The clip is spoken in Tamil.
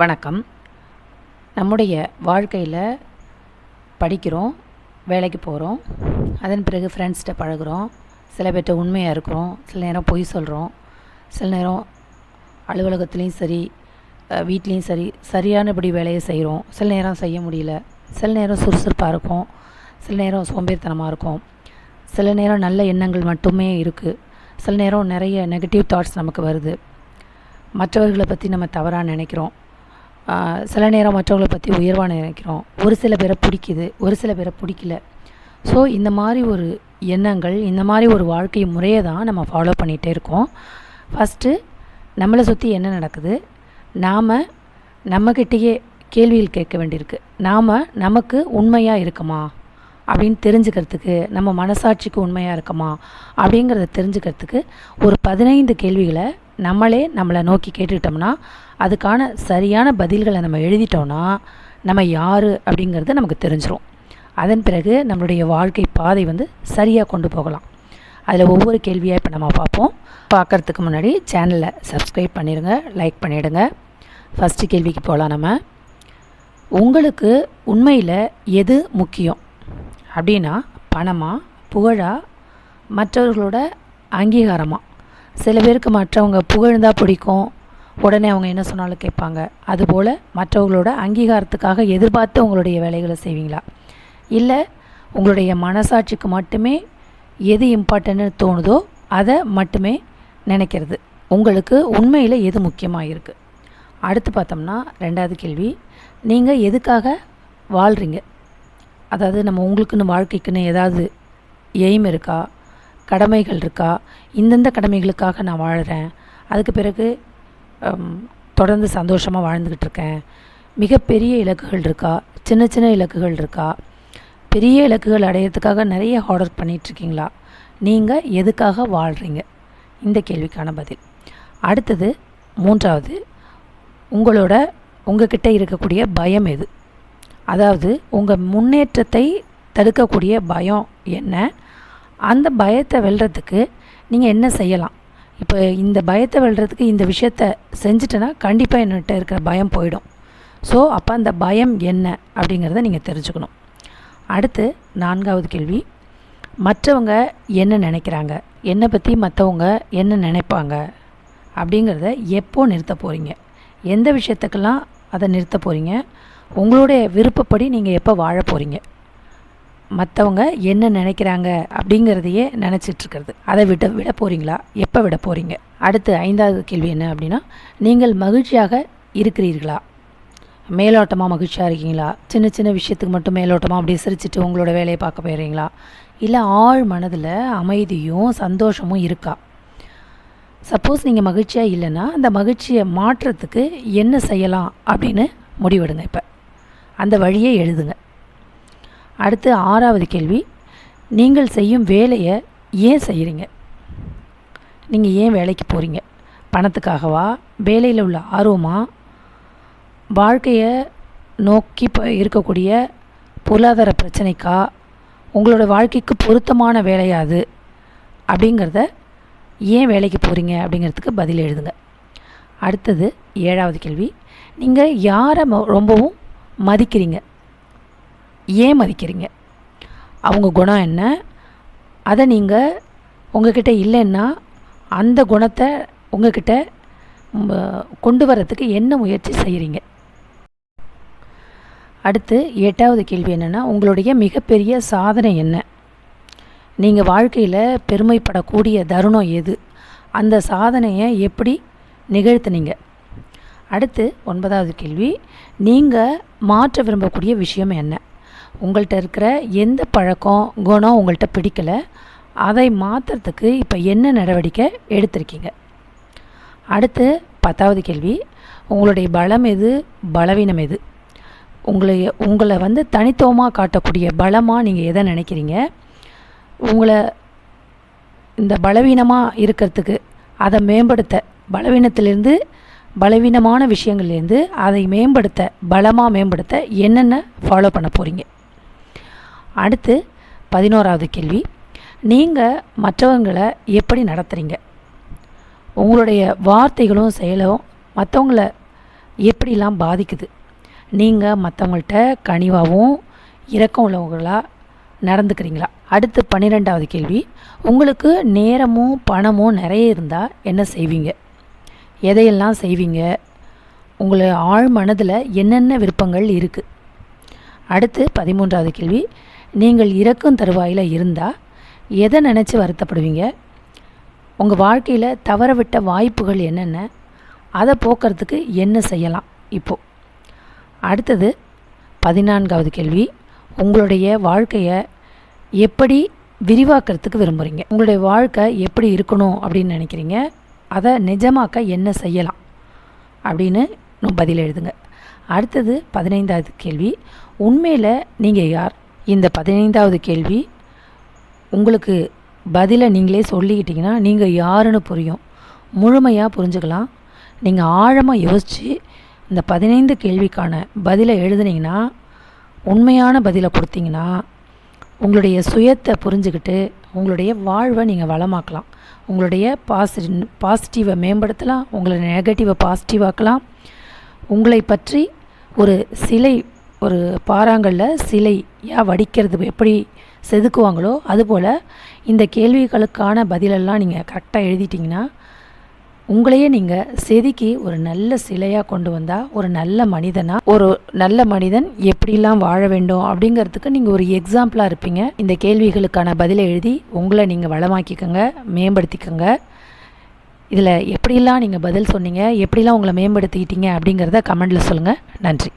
வணக்கம். நம்முடைய வாழ்க்கையில் படிக்கிறோம் வேலைக்கு போகிறோம் அதன் பிறகு ஃப்ரெண்ட்ஸ்கிட்ட பழகுறோம் சில பேர்கிட்ட உண்மையாக இருக்கிறோம் சில நேரம் பொய் சொல்கிறோம் சில நேரம் அலுவலகத்துலேயும் சரி வீட்லேயும் சரி சரியானபடி வேலையை செய்கிறோம் சில நேரம் செய்ய முடியல. சில நேரம் சுறுசுறுப்பாக இருக்கும். சில நேரம் சோம்பேறித்தனமாக இருக்கும். சில நேரம் நல்ல எண்ணங்கள் மட்டுமே இருக்குது சில நேரம் நிறைய நெகட்டிவ் தாட்ஸ் நமக்கு வருது. மற்றவர்களை பற்றி நம்ம தவறாக நினைக்கிறோம். சில நேரம் மற்றவங்களை பற்றி உயர்வாக நினைக்கிறோம். ஒரு சில பேரை பிடிக்குது ஒரு சில பேரை பிடிக்கல. ஸோ இந்த மாதிரி ஒரு எண்ணங்கள் இந்த மாதிரி ஒரு வாழ்க்கை முறையை தான் நம்ம ஃபாலோ பண்ணிகிட்டே இருக்கோம். ஃபஸ்ட்டு நம்மளை சுற்றி என்ன நடக்குது? நாம் நம்மக்கிட்டேயே கேள்விகள் கேட்க வேண்டியிருக்கு. நாம் நமக்கு உண்மையாக இருக்குமா? அப்படின்னு தெரிஞ்சுக்கிறதுக்கு நம்ம மனசாட்சிக்கு உண்மையாக இருக்குமா? அப்படிங்கிறத தெரிஞ்சுக்கிறதுக்கு ஒரு பதினைந்து கேள்விகளை நம்மளே நம்மளை நோக்கி கேட்டுக்கிட்டோம்னா அதுக்கான சரியான பதில்களை நம்ம எழுதிட்டோம்னா நம்ம யார் அப்படிங்கிறது நமக்கு தெரிஞ்சிடும் அதன் பிறகு நம்மளுடைய வாழ்க்கை பாதை வந்து சரியாக கொண்டு போகலாம். அதில் ஒவ்வொரு கேள்வியாக இப்போ நம்ம பார்ப்போம். பார்க்கறதுக்கு முன்னாடி சேனலை சப்ஸ்கிரைப் பண்ணிடுங்க லைக் பண்ணிவிடுங்க ஃபஸ்ட்டு கேள்விக்கு போகலாம் நம்ம. உங்களுக்கு உண்மையில் எது முக்கியம்? அப்படின்னா பணமாக புகழா மற்றவர்களோட அங்கீகாரமாக சில பேருக்கு மற்றவங்க புகழ்ந்தால் பிடிக்கும். உடனே அவங்க என்ன சொன்னாலும் கேட்பாங்க. அதுபோல் மற்றவங்களோட அங்கீகாரத்துக்காக எதிர்பார்த்து உங்களுடைய வேலைகளை செய்வீங்களா? இல்லை உங்களுடைய மனசாட்சிக்கு மட்டுமே எது இம்பார்ட்டன்ட்னு தோணுதோ அதை மட்டுமே நினைக்கிறது. உங்களுக்கு உண்மையில் எது முக்கியமாக இருக்குது அடுத்து பார்த்தோம்னா ரெண்டாவது கேள்வி. நீங்கள் எதுக்காக வாழ்கிறீங்க அதாவது நம்ம உங்களுக்குன்னு வாழ்க்கைக்குன்னு ஏதாவது எய்ம் இருக்கா? கடமைகள் இருக்கா? இந்தந்த கடமைகளுக்காக நான் வாழ்கிறேன் அதுக்கு பிறகு தொடர்ந்து சந்தோஷமாக வாழ்ந்துக்கிட்டு இருக்கேன். மிகப்பெரிய இலக்குகள் இருக்கா? சின்ன சின்ன இலக்குகள் இருக்கா? பெரிய இலக்குகள் அடையிறதுக்காக நிறைய ஆர்டர் பண்ணிகிட்ருக்கீங்களா நீங்கள் எதுக்காக வாழ்கிறீங்க இந்த கேள்விக்கான பதில். அடுத்தது மூன்றாவது உங்களோட உங்ககிட்ட இருக்கக்கூடிய பயம் எது? அதாவது உங்கள் முன்னேற்றத்தை தடுக்கக்கூடிய பயம் என்ன? அந்த பயத்தை வெல்றதுக்கு நீங்கள் என்ன செய்யலாம்? இப்போ இந்த பயத்தை வெல்றதுக்கு இந்த விஷயத்த செஞ்சுட்டேன்னா கண்டிப்பாக என்கிட்ட இருக்கிற பயம் போயிடும். ஸோ அப்போ அந்த பயம் என்ன அப்படிங்கிறத நீங்கள் தெரிஞ்சுக்கணும். அடுத்து நான்காவது கேள்வி. மற்றவங்க என்ன நினைக்கிறாங்க? என்னை பற்றி மற்றவங்க என்ன நினைப்பாங்க? அப்படிங்கிறத எப்போ நிறுத்த போகிறீங்க எந்த விஷயத்துக்கெல்லாம் அதை நிறுத்த போகிறீங்க உங்களுடைய விருப்பப்படி நீங்கள் எப்போ வாழ போகிறீங்க மற்றவங்க என்ன நினைக்கிறாங்க அப்படிங்கிறதையே நினச்சிட்டு இருக்கிறது அதை விட விட போகிறீங்களா எப்போ விட போகிறீங்க அடுத்து ஐந்தாவது கேள்வி என்ன அப்படின்னா நீங்கள் மகிழ்ச்சியாக இருக்கிறீர்களா? மேலோட்டமாக மகிழ்ச்சியாக இருக்கீங்களா? சின்ன சின்ன விஷயத்துக்கு மட்டும் மேலோட்டமாக அப்படியே சிரிச்சிட்டு உங்களோட வேலையை பார்க்க போயிடுறீங்களா? இல்லை ஆழ் மனதில் அமைதியும் சந்தோஷமும் இருக்கா? சப்போஸ் நீங்கள் மகிழ்ச்சியாக இல்லைன்னா அந்த மகிழ்ச்சியை மாற்றுறதுக்கு என்ன செய்யலாம் அப்படின்னு முடிவெடுங்க இப்போ. அந்த வழியை எழுதுங்க. அடுத்து ஆறாவது கேள்வி நீங்கள் செய்யும் வேலையை ஏன் செய்கிறீங்க நீங்கள் ஏன் வேலைக்கு போகிறீங்க பணத்துக்காகவா? வேலையில் உள்ள ஆர்வமா? வாழ்க்கையை நோக்கி இப்போ இருக்கக்கூடிய பொருளாதார பிரச்சனைக்கா? உங்களோட வாழ்க்கைக்கு பொருத்தமான வேலையா அது? அப்படிங்கிறத ஏன் வேலைக்கு போகிறீங்க அப்படிங்கிறதுக்கு பதில் எழுதுங்க. அடுத்தது ஏழாவது கேள்வி நீங்கள் யாரை ம- ரொம்பவும் மதிக்கிறீங்க? ஏன் மதிக்கிறீங்க அவங்க குணம் என்ன? அதை நீங்கள் உங்ககிட்ட இல்லைன்னா அந்த குணத்தை உங்ககிட்ட கொண்டு வர்றதுக்கு என்ன முயற்சி செய்கிறீங்க அடுத்து எட்டாவது கேள்வி என்னென்னா உங்களுடைய மிகப்பெரிய சாதனை என்ன? நீங்கள் வாழ்க்கையில் பெருமைப்படக்கூடிய தருணம் எது? அந்த சாதனையை எப்படி நிகழ்த்துனீங்க? அடுத்து ஒன்பதாவது கேள்வி நீங்கள் மாற்ற விரும்பக்கூடிய விஷயம் என்ன? உங்கள்கிட்ட இருக்கிற எந்த பழக்கம் குணம் உங்கள்கிட்ட பிடிக்கலை அதை மாற்றுறதுக்கு இப்போ என்ன நடவடிக்கை எடுத்திருக்கீங்க? அடுத்து பத்தாவது கேள்வி. உங்களுடைய பலம் எது? பலவீனம் எது? உங்களை உங்களை வந்து தனித்துவமாக காட்டக்கூடிய பலமாக நீங்கள் எதை நினைக்கிறீங்க? உங்களை இந்த பலவீனமாக இருக்கிறதுக்கு அதை மேம்படுத்த பலவீனத்திலேருந்து பலவீனமான விஷயங்கள்லேருந்து அதை மேம்படுத்த பலமாக மேம்படுத்த என்னென்ன ஃபாலோ பண்ண போகிறீங்க அடுத்து பதினோராவது கேள்வி. நீங்கள் மற்றவங்களை எப்படி நடத்துகிறீங்க உங்களுடைய வார்த்தைகளும் செயலும் மற்றவங்கள எப்படிலாம் பாதிக்குது? நீங்கள் மற்றவங்கள்ட்ட கனிவாகவும் இரக்கம் உள்ளவங்களாக நடந்துக்கிறீங்களா? அடுத்து பன்னிரெண்டாவது கேள்வி. உங்களுக்கு நேரமும் பணமும் நிறைய இருந்தால் என்ன செய்வீங்க? எதையெல்லாம் செய்வீங்க? உங்களை ஆழ் மனதில் என்னென்ன விருப்பங்கள் இருக்குது அடுத்து பதிமூன்றாவது கேள்வி. நீங்கள் இறக்கும் தருவாயில் இருந்தால் எதை நினச்சி வருத்தப்படுவீங்க? உங்கள் வாழ்க்கையில் தவறவிட்ட வாய்ப்புகள் என்னென்ன? அதை போக்குறதுக்கு என்ன செய்யலாம் இப்போது அடுத்தது பதினான்காவது கேள்வி. உங்களுடைய வாழ்க்கையை எப்படி விரிவாக்கிறதுக்கு விரும்புகிறீங்க உங்களுடைய வாழ்க்கை எப்படி இருக்கணும் அப்படின்னு நினைக்கிறீங்க? அதை நிஜமாக்க என்ன செய்யலாம்? அப்படின்னு இன்னும் பதில் எழுதுங்க. அடுத்தது பதினைந்தாவது கேள்வி. உண்மையில் நீங்கள் யார்? இந்த பதினைந்தாவது கேள்வி உங்களுக்கு பதிலை நீங்களே சொல்லிக்கிட்டிங்கன்னா நீங்கள் யாருன்னு புரியும். முழுமையாக புரிஞ்சுக்கலாம். நீங்கள் ஆழமாக யோசித்து இந்த பதினைந்து கேள்விக்கான பதிலை எழுதுனீங்கன்னா உண்மையான பதிலை கொடுத்தீங்கன்னா உங்களுடைய சுயத்தை புரிஞ்சுக்கிட்டு உங்களுடைய வாழ்வை நீங்கள் வளமாக்கலாம். உங்களுடைய பாசிட் பாசிட்டிவை மேம்படுத்தலாம். உங்களை நெகட்டிவை பாசிட்டிவாக்கலாம் உங்களை பற்றி ஒரு சிலை ஒரு பாறாங்கல்ல சிலையாக வடிக்கிறது எப்படி செதுக்குவாங்களோ அதுபோல் இந்த கேள்விகளுக்கான பதிலெல்லாம் நீங்கள் கரெக்டாக எழுதிட்டிங்கன்னா உங்களையே நீங்கள் செதுக்கி ஒரு நல்ல சிலையாக கொண்டு வந்தால் ஒரு நல்ல மனிதனாக ஒரு நல்ல மனிதன் எப்படிலாம் வாழ வேண்டும் அப்படிங்கிறதுக்கு நீங்கள் ஒரு எக்ஸாம்பிளாக இருப்பீங்க. இந்த கேள்விகளுக்கான பதிலை எழுதி உங்களை நீங்கள் வளமாக்கிக்கோங்க மேம்படுத்திக்கோங்க. இதில் எப்படிலாம் நீங்கள் பதில் சொன்னீங்க எப்படிலாம் உங்களை மேம்படுத்திக்கிட்டீங்க அப்படிங்கிறத கமெண்டில் சொல்லுங்கள் நன்றி.